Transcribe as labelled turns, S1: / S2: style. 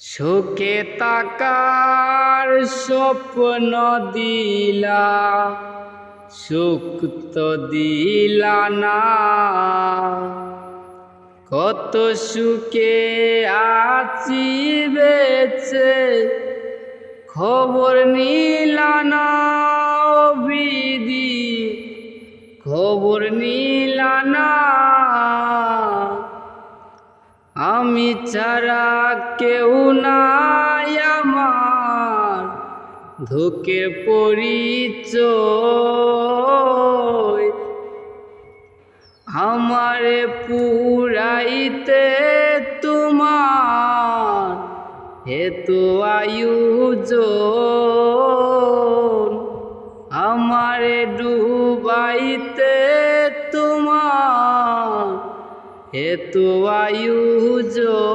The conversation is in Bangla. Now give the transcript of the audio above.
S1: সুখে তাকার স্বপ্ন দিলা, সুখ তো দিলা না। কত সুখে আছি বেছে খবর নিলা না বিধি খবর নিলা না আমি ছাড়া কেউ নাই আমার ধুকে পরিচয়। আমারে পুরাইতে তোমার হেতু আয়োজন আমারে ডুবাইতে তোমার হেতু আয়োজন